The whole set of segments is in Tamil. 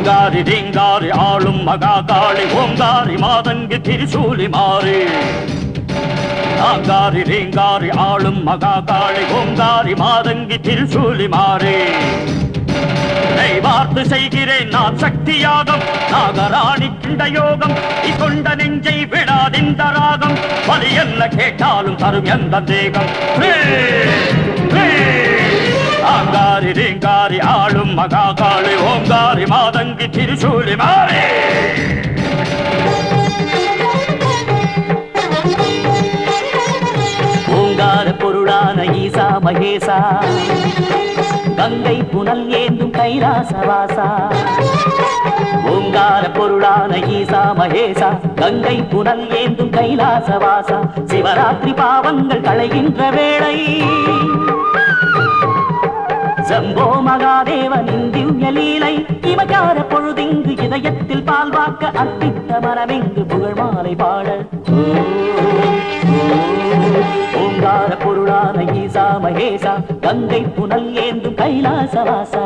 ஆங்காரி ரீங்காரி ஆளும் மகா காளி ஓங்காரி மாதங்கி திரிசூலி மாறி. ஆங்காரி ரீங்காரி ஆளும் மகா காளி ஓங்காரி மாதங்கி திரிசூலி மாறி. உன்னை வார்த்து செய்கிறேன் நான் சக்தியாகம் நாகராணி கிண்டயோகம் கொண்ட நெஞ்சை விடாதிந்த ராகம் பலி என்ன கேட்டாலும் தரும் எந்த தேகம்? மகாகாளி ஓங்காரி மாதங்கி திருச்சூலி மாறி. ஓங்கார பொருளான ஈசா மகேசா. கங்கை புனல் ஏந்தும் கைலாசவாசா ஓங்கார பொருளான ஈசா மகேசா. கங்கை புனல் ஏந்தும் கைலாசவாசா சிவராத்திரி பாவங்கள் களைகின்ற வேளை. சம்போ மகாதேவனின் திவ்ய லீலை. இவகார பொழுதிங்கு இதயத்தில் பால்வாக்க அர்ப்பித்த மனமெங்கு புகழ் மாலை பாட. ஓங்கார பொருளான ஈசா மகேசா கங்கை புனல் ஏந்தும் கைலாசவாசா.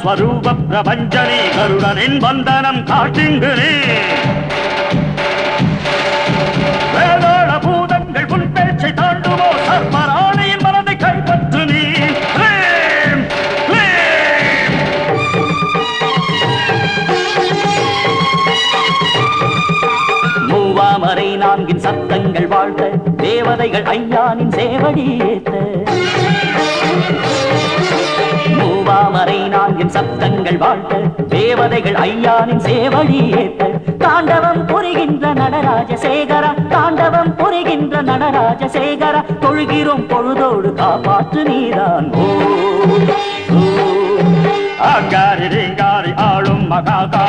ஸ்வரூப பிரபஞ்சனே கருடனின் வந்தனம் காட்டுங்கிறே வேதாள பூதங்கள் உன் பேச்சை தாண்டுமோ சர்மராணியின் மனதை கைப்பற்று நீ மூவாமரை நான்கின் சத்தங்கள் வாழ்த்த தேவதைகள் ஐயானின் சேவடி ஏத்த மூவாமரை நான்கின் சப்தங்கள் வாழ்த்த தேவதைகள் ஐயானின் சேவடி ஏத்த. தாண்டவம் புரிகின்ற நடராஜ சேகர தாண்டவம் புரிகின்ற நடராஜ சேகர தொழுகிறோம் பொழுதோடு காப்பாற்று நீதான். ஓ ஆங்காரி ஆளும் மகாதா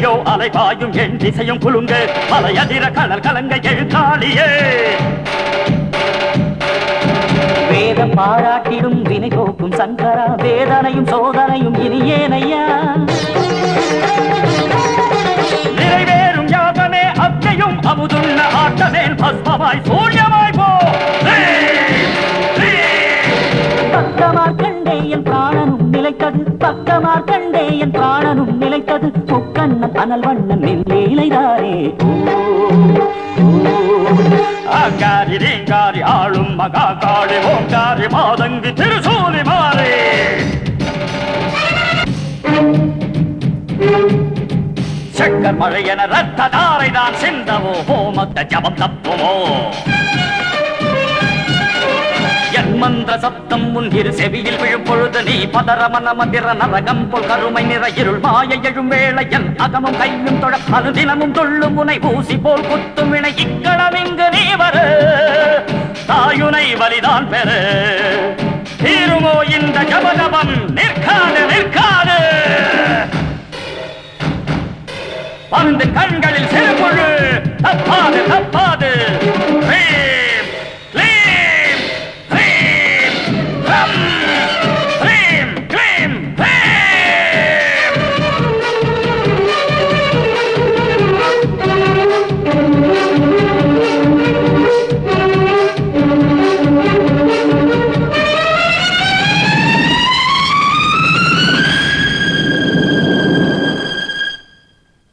பூமியோ அலைபாயும் என் திசையும் குலுங்க மலையதிர கடல் கலங்க எழுத்தாளியே வேத பாராட்டிடும் வினை போக்கும் சங்கரா வேதனையும் சோதனையும் இனியேனையா நிறைவேறும் யாகமே அத்தையும் அமுதுள்ள ஆட்டமேல் பஸ்மமாய் சூரியமாய் போ. பக்கமார் கண்டே என் பிராணனும் நிலைத்தது. பக்கமார் முக்கண்ணன் அனல் வண்ணன் நெல்லேலைதானே ஆங்காரி ரீங்காரி ஆளும் மகா மகாகாளி ஓங்காரி மாதங்கி திருசூலி மாறி. சக்கர் மழை என ரத்த தாரை தான் சிந்தவோ ஹோமத்த ஜபம் தப்புவோ மந்திர சப்தம் உன் இரு செவியில் விழும் பொழுது நீ பதற மன மந்திர நரகம் போல் கருமை நிற இருள் மாய எழும் வேளையன் அகமும் கையும் தொட அனுதினமும் தொள்ளும் உனை ஊசி போல் குத்தும் வினை இக்களம் இங்கு நீ வரு. தாயுனை வலிதான் பெரு தீருமோ இந்த ஜபதபம் நிற்காது நிற்காது. பந்து கண்களில் சிறுபொழு தப்பாது தப்பாது.